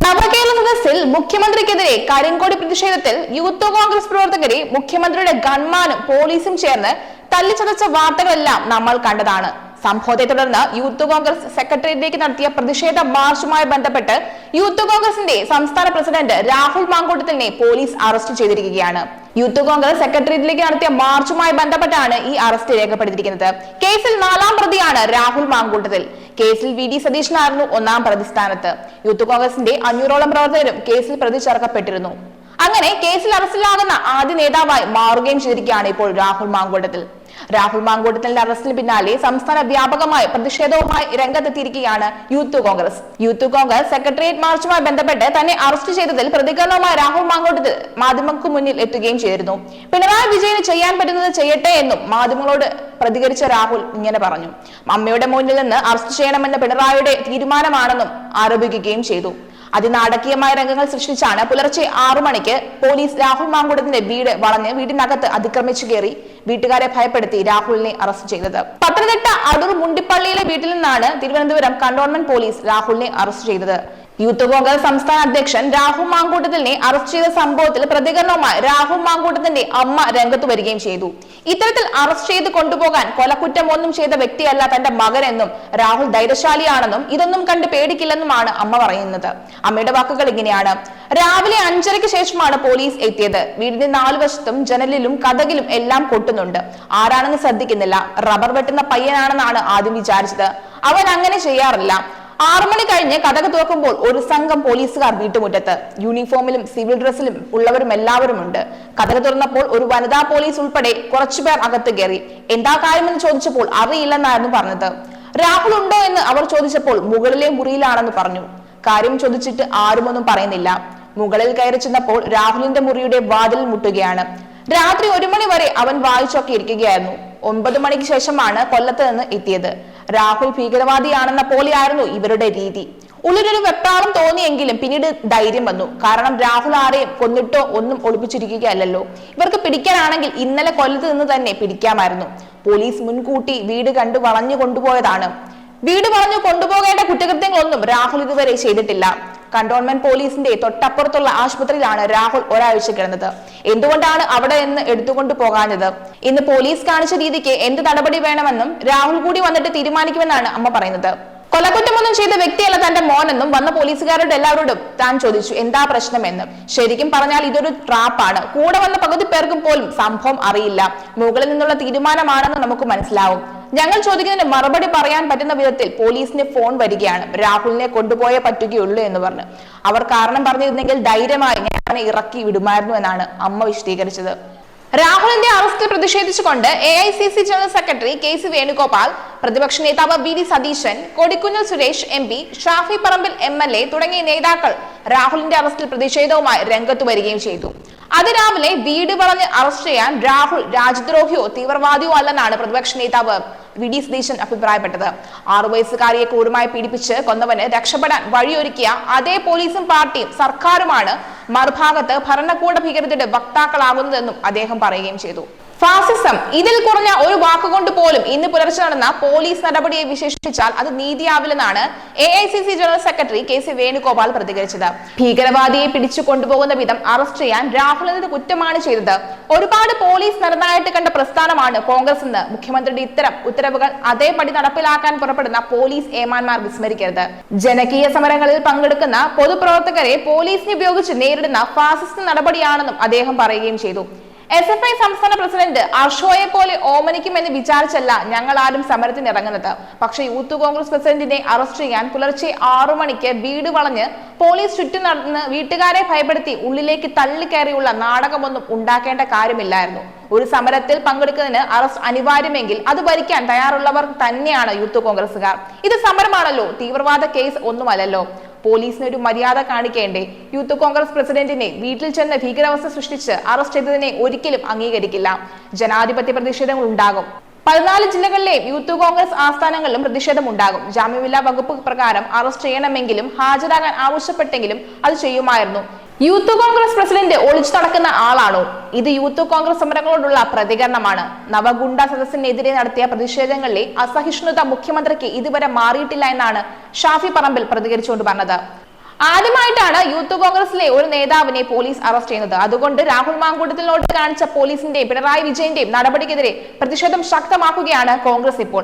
നവകേരള സദസ്സിൽ മുഖ്യമന്ത്രിക്കെതിരെ കരിങ്കോടി പ്രതിഷേധത്തിൽ യൂത്ത് കോൺഗ്രസ് പ്രവർത്തകരെ മുഖ്യമന്ത്രിയുടെ ഗൺമാനും പോലീസും ചേർന്ന് തല്ലിച്ചതച്ച വാർത്തകളെല്ലാം നമ്മൾ കണ്ടതാണ്. സംഭവത്തെ തുടർന്ന് യൂത്ത് കോൺഗ്രസ് സെക്രട്ടേറിയറ്റിലേക്ക് നടത്തിയ പ്രതിഷേധ മാർച്ചുമായി ബന്ധപ്പെട്ട് യൂത്ത് കോൺഗ്രസിന്റെ സംസ്ഥാന പ്രസിഡന്റ് രാഹുൽ മാങ്കൂട്ടത്തിനെ പോലീസ് അറസ്റ്റ് ചെയ്തിരിക്കുകയാണ്. യൂത്ത് കോൺഗ്രസ് സെക്രട്ടേറിയറ്റിലേക്ക് നടത്തിയ മാർച്ചുമായി ബന്ധപ്പെട്ടാണ് ഈ അറസ്റ്റ് രേഖപ്പെടുത്തിയിരിക്കുന്നത്. കേസിൽ നാലാം പ്രതിയാണ് രാഹുൽ മാങ്കൂട്ടത്തിൽ. കേസിൽ വി ഡി സതീശനായിരുന്നു ഒന്നാം പ്രതിസ്ഥാനത്ത്. യൂത്ത് കോൺഗ്രസിന്റെ അഞ്ഞൂറോളം പ്രവർത്തകരും കേസിൽ പ്രതി ചേർക്കപ്പെട്ടിരുന്നു. അങ്ങനെ കേസിൽ അറസ്റ്റിലാകുന്ന ആദ്യ നേതാവായി മാറുകയും ചെയ്തിരിക്കുകയാണ് ഇപ്പോൾ രാഹുൽ മാങ്കൂട്ടത്തിൽ. രാഹുൽ മാങ്കൂട്ടത്തിന്റെ അറസ്റ്റിന് പിന്നാലെ സംസ്ഥാന വ്യാപകമായി പ്രതിഷേധവുമായി രംഗത്തെത്തിയിരിക്കുകയാണ് Youth Congress. Youth Congress secretariat മാർച്ചുമായി ബന്ധപ്പെട്ട് തന്നെ അറസ്റ്റ് ചെയ്തതിൽ പ്രതികരണവുമായി രാഹുൽ മാങ്കൂട്ടത്തിൽ മാധ്യമങ്ങൾക്ക് മുന്നിൽ എത്തുകയും ചെയ്തിരുന്നു. പിണറായി വിജയന് ചെയ്യാൻ പറ്റുന്നത് ചെയ്യട്ടെ എന്നും മാധ്യമങ്ങളോട് പ്രതികരിച്ച രാഹുൽ ഇങ്ങനെ പറഞ്ഞു. അമ്മയുടെ മുന്നിൽ നിന്ന് അറസ്റ്റ് ചെയ്യണമെന്ന പിണറായിയുടെ തീരുമാനമാണെന്നും ആരോപിക്കുകയും ചെയ്തു. അതിനാടകീയമായ രംഗങ്ങൾ സൃഷ്ടിച്ചാണ് പുലർച്ചെ ആറു മണിക്ക് പോലീസ് രാഹുൽ മാങ്കുടത്തിന്റെ വീട് വളഞ്ഞ് വീടിനകത്ത് അതിക്രമിച്ചു കയറി. വീട്ടുകാരെ ഭയപ്പെടുത്തി രാഹുലിനെ അറസ്റ്റ് ചെയ്തത്. പത്തനംതിട്ട അടൂർ മുണ്ടിപ്പള്ളിയിലെ വീട്ടിൽ നിന്നാണ് തിരുവനന്തപുരം കണ്ടോൺമെന്റ് പോലീസ് രാഹുലിനെ അറസ്റ്റ് ചെയ്തത്. യൂത്ത് കോൺഗ്രസ് സംസ്ഥാന അധ്യക്ഷൻ രാഹുൽ മാങ്കൂട്ടത്തിനെ അറസ്റ്റ് ചെയ്ത സംഭവത്തിൽ പ്രതികരണവുമായി രാഹുൽ മാങ്കൂട്ടത്തിന്റെ അമ്മ രംഗത്ത് വരികയും ചെയ്തു. ഇത്തരത്തിൽ അറസ്റ്റ് ചെയ്ത് കൊണ്ടുപോകാൻ കൊലക്കുറ്റമൊന്നും ചെയ്ത വ്യക്തിയല്ല തന്റെ മകനെന്നും രാഹുൽ ധൈര്യശാലിയാണെന്നും ഇതൊന്നും കണ്ട് പേടിക്കില്ലെന്നുമാണ് അമ്മ പറയുന്നത്. അമ്മയുടെ വാക്കുകൾ ഇങ്ങനെയാണ്. രാവിലെ അഞ്ചരയ്ക്ക് ശേഷമാണ് പോലീസ് എത്തിയത്. വീടിന്റെ നാലു വശത്തും ജനലിലും കഥകിലും എല്ലാം കൊട്ടുന്നുണ്ട്. ആരാണെന്ന് ശ്രദ്ധിക്കുന്നില്ല. റബ്ബർ വെട്ടുന്ന പയ്യനാണെന്നാണ് ആദ്യം വിചാരിച്ചത്. അവൻ അങ്ങനെ ചെയ്യാറില്ല. ആറു മണി കഴിഞ്ഞ് കഥക തുറക്കുമ്പോൾ ഒരു സംഘം പോലീസുകാർ വീട്ടുമുറ്റത്ത്. യൂണിഫോമിലും സിവിൽ ഡ്രസ്സിലും ഉള്ളവരും എല്ലാവരും ഉണ്ട് കഥക തുറന്നപ്പോൾ ഒരു വനിതാ പോലീസ് ഉൾപ്പെടെ കുറച്ചുപേർ അകത്ത് കയറി. എന്താ കാര്യമെന്ന് ചോദിച്ചപ്പോൾ അറിയില്ലെന്നായിരുന്നു പറഞ്ഞത്. രാഹുൽ ഉണ്ടോ എന്ന് അവർ ചോദിച്ചപ്പോൾ മുകളിലെ മുറിയിലാണെന്ന് പറഞ്ഞു. കാര്യം ചോദിച്ചിട്ട് ആരുമൊന്നും പറയുന്നില്ല. മുകളിൽ കയറി ചെന്നപ്പോൾ രാഹുലിന്റെ മുറിയുടെ വാതിൽ മുട്ടുകയാണ്. രാത്രി ഒരു മണി വരെ അവൻ വായിച്ചൊക്കെ ഇരിക്കുകയായിരുന്നു. ഒമ്പത് മണിക്ക് ശേഷമാണ് കൊല്ലത്ത് നിന്ന് എത്തിയത്. രാഹുൽ ഭീകരവാദിയാണെന്ന പോലെയായിരുന്നു ഇവരുടെ രീതി. ഉള്ളിലൊരു വെപ്രാളം തോന്നിയെങ്കിലും പിന്നീട് ധൈര്യം വന്നു. കാരണം രാഹുൽ ആരെയും കൊന്നിട്ടോ ഒന്നും ഒളിപ്പിച്ചിരിക്കുകയല്ലല്ലോ. ഇവർക്ക് പിടിക്കാനാണെങ്കിൽ ഇന്നലെ കൊല്ലത്ത് നിന്ന് തന്നെ പിടിക്കാമായിരുന്നു. പോലീസ് മുൻകൂട്ടി വീട് കണ്ടു വളഞ്ഞു കൊണ്ടുപോയതാണ്. വീട് വളഞ്ഞു കൊണ്ടുപോകേണ്ട കുറ്റകൃത്യങ്ങളൊന്നും രാഹുൽ ഇതുവരെ ചെയ്തിട്ടില്ല. കണ്ടോൺമെന്റ് പോലീസിന്റെ തൊട്ടപ്പുറത്തുള്ള ആശുപത്രിയിലാണ് രാഹുൽ ഒരാഴ്ച കിടന്നത്. എന്തുകൊണ്ടാണ് അവിടെ നിന്ന് എടുത്തുകൊണ്ട് പോകാഞ്ഞത്? ഇന്ന് പോലീസ് കാണിച്ച രീതിക്ക് എന്ത് നടപടി വേണമെന്നും രാഹുൽ കൂടി വന്നിട്ട് തീരുമാനിക്കുമെന്നാണ് അമ്മ പറയുന്നത്. കൊലക്കുറ്റമൊന്നും ചെയ്ത വ്യക്തിയല്ല തന്റെ മോനെന്നും വന്ന പോലീസുകാരോട് എല്ലാവരോടും താൻ ചോദിച്ചു എന്താ പ്രശ്നമെന്ന്? ശരിക്കും പറഞ്ഞാൽ ഇതൊരു ട്രാപ്പാണ്. കൂടെ വന്ന പകുതി പേർക്കും പോലും സംഭവം അറിയില്ല. മുകളിൽ നിന്നുള്ള തീരുമാനമാണെന്ന് നമുക്ക് മനസ്സിലാവും. ഞങ്ങൾ ചോദിക്കുന്നതിന് മറുപടി പറയാൻ പറ്റുന്ന വിധത്തിൽ പോലീസിന് ഫോൺ വരികയാണ്. രാഹുലിനെ കൊണ്ടുപോയേ പറ്റുകയുള്ളൂ എന്ന് പറഞ്ഞു. അവർ കാരണം പറഞ്ഞിരുന്നെങ്കിൽ ധൈര്യമായി ഞാൻ ഇറക്കി വിടുമായിരുന്നു എന്നാണ് അമ്മ വിശദീകരിച്ചത്. രാഹുലിന്റെ അറസ്റ്റിൽ പ്രതിഷേധിച്ചുകൊണ്ട് A I C C general secretary K C Venugopal പ്രതിപക്ഷ നേതാവ് V D Satheesan Kodikunnil Suresh M P Shafi Parambil M L A തുടങ്ങിയ നേതാക്കൾ രാഹുലിന്റെ അറസ്റ്റിൽ പ്രതിഷേധവുമായി രംഗത്ത് വരികയും ചെയ്തു. അതിരാവിലെ വീട് വളഞ്ഞ് അറസ്റ്റ് ചെയ്യാൻ രാഹുൽ രാജ്യദ്രോഹിയോ തീവ്രവാദിയോ അല്ലെന്നാണ് പ്രതിപക്ഷ നേതാവ് വി ഡി സതീശൻ അഭിപ്രായപ്പെട്ടത്. ആറു വയസ്സുകാരിയെ ക്രൂരമായി പീഡിപ്പിച്ച് കൊന്നവന് രക്ഷപ്പെടാൻ വഴിയൊരുക്കിയ അതേ പോലീസും പാർട്ടിയും സർക്കാരുമാണ് മറുഭാഗത്ത് ഭരണകൂട ഭീകരതയുടെ വക്താക്കളാകുന്നതെന്നും അദ്ദേഹം പറയുകയും ചെയ്തു. ഫാസിസം. ഇതിൽ കുറഞ്ഞ ഒരു വാക്കുകൊണ്ട് പോലും ഇന്ന് പുലർച്ചെ നടന്ന പോലീസ് നടപടിയെ വിശേഷിപ്പിച്ചാൽ അത് നീതിയാവില്ലെന്നാണ് A I C C general secretary K C Venugopal പ്രതികരിച്ചത്. ഭീകരവാദിയെ പിടിച്ചു കൊണ്ടുപോകുന്ന വിധം അറസ്റ്റ് ചെയ്യാൻ രാഹുൽ എന്നത് കുറ്റമാണ് ചെയ്തത്. ഒരുപാട് പോലീസ് നടന്നായിട്ട് കണ്ട പ്രസ്ഥാനമാണ് കോൺഗ്രസ് എന്ന് മുഖ്യമന്ത്രിയുടെ ഇത്തരം ഉത്തരവുകൾ അതേപടി നടപ്പിലാക്കാൻ പുറപ്പെടുന്ന പോലീസ് ഏമാന്മാർ വിസ്മരിക്കരുത്. ജനകീയ സമരങ്ങളിൽ പങ്കെടുക്കുന്ന പൊതുപ്രവർത്തകരെ പോലീസിനെ ഉപയോഗിച്ച് നേരിടുന്ന ഫാസിസ്റ്റ് നടപടിയാണെന്നും അദ്ദേഹം പറയുകയും ചെയ്തു. എസ് എഫ് ഐ സംസ്ഥാന പ്രസിഡന്റ് അർഷോയെ പോലെ ഓമനിക്കും ഓമനിക്കുമെന്ന് വിചാരിച്ചല്ല ഞങ്ങൾ ആരും സമരത്തിന് ഇറങ്ങുന്നത് പക്ഷേ യൂത്ത് കോൺഗ്രസ് പ്രസിഡന്റിനെ അറസ്റ്റ് ചെയ്യാൻ പുലർച്ചെ ആറു മണിക്ക് വീട് വളഞ്ഞ് പോലീസ് ചുറ്റും നടന്ന് വീട്ടുകാരെ ഭയപ്പെടുത്തി ഉള്ളിലേക്ക് തള്ളി തള്ളിക്കയറിയുള്ള നാടകമൊന്നും ഉണ്ടാക്കേണ്ട കാര്യമില്ലായിരുന്നു. ഒരു സമരത്തിൽ പങ്കെടുക്കുന്നതിന് അറസ്റ്റ് അനിവാര്യമെങ്കിൽ അത് ഭരിക്കാൻ തയ്യാറുള്ളവർ തന്നെയാണ് യൂത്ത് കോൺഗ്രസുകാർ ഇത് സമരമാണല്ലോ തീവ്രവാദ കേസ് ഒന്നുമല്ലല്ലോ. പോലീസിന് ഒരു മര്യാദ കാണിക്കേണ്ടേ? യൂത്ത് കോൺഗ്രസ് പ്രസിഡന്റിനെ വീട്ടിൽ ചെന്ന് ഭീകരാവസ്ഥ സൃഷ്ടിച്ച് അറസ്റ്റ് ചെയ്തതിനെ ഒരിക്കലും അംഗീകരിക്കില്ല. ജനാധിപത്യ പ്രതിഷേധങ്ങൾ ഉണ്ടാകും. പതിനാല് ജില്ലകളിലെയും യൂത്ത് കോൺഗ്രസ് ആസ്ഥാനങ്ങളിലും പ്രതിഷേധം ഉണ്ടാകും. ജാമ്യമില്ലാ വകുപ്പ് പ്രകാരം അറസ്റ്റ് ചെയ്യണമെങ്കിലും ഹാജരാകാൻ ആവശ്യപ്പെട്ടെങ്കിലും അത് ചെയ്യുമായിരുന്നു. യൂത്ത് കോൺഗ്രസ് പ്രസിഡന്റ് ഒളിച്ചു നടക്കുന്ന ആളാണോ? ഇത് യൂത്ത് കോൺഗ്രസ് സമരങ്ങളോടുള്ള പ്രതികരണമാണ്. നവഗുണ്ട സദസ്സിനെതിരെ നടത്തിയ പ്രതിഷേധങ്ങളിലെ അസഹിഷ്ണുത മുഖ്യമന്ത്രിക്ക് ഇതുവരെ മാറിയിട്ടില്ല എന്നാണ് ഷാഫി പറമ്പിൽ പ്രതികരിച്ചുകൊണ്ട് പറഞ്ഞത്. ആദ്യമായിട്ടാണ് യൂത്ത് കോൺഗ്രസിലെ ഒരു നേതാവിനെ പോലീസ് അറസ്റ്റ് ചെയ്യുന്നത്. അതുകൊണ്ട് രാഹുൽ മാങ്കൂട്ടത്തിനോട് കാണിച്ച പോലീസിന്റെയും പിണറായി വിജയന്റെയും നടപടിക്കെതിരെ പ്രതിഷേധം ശക്തമാക്കുകയാണ് കോൺഗ്രസ് ഇപ്പോൾ.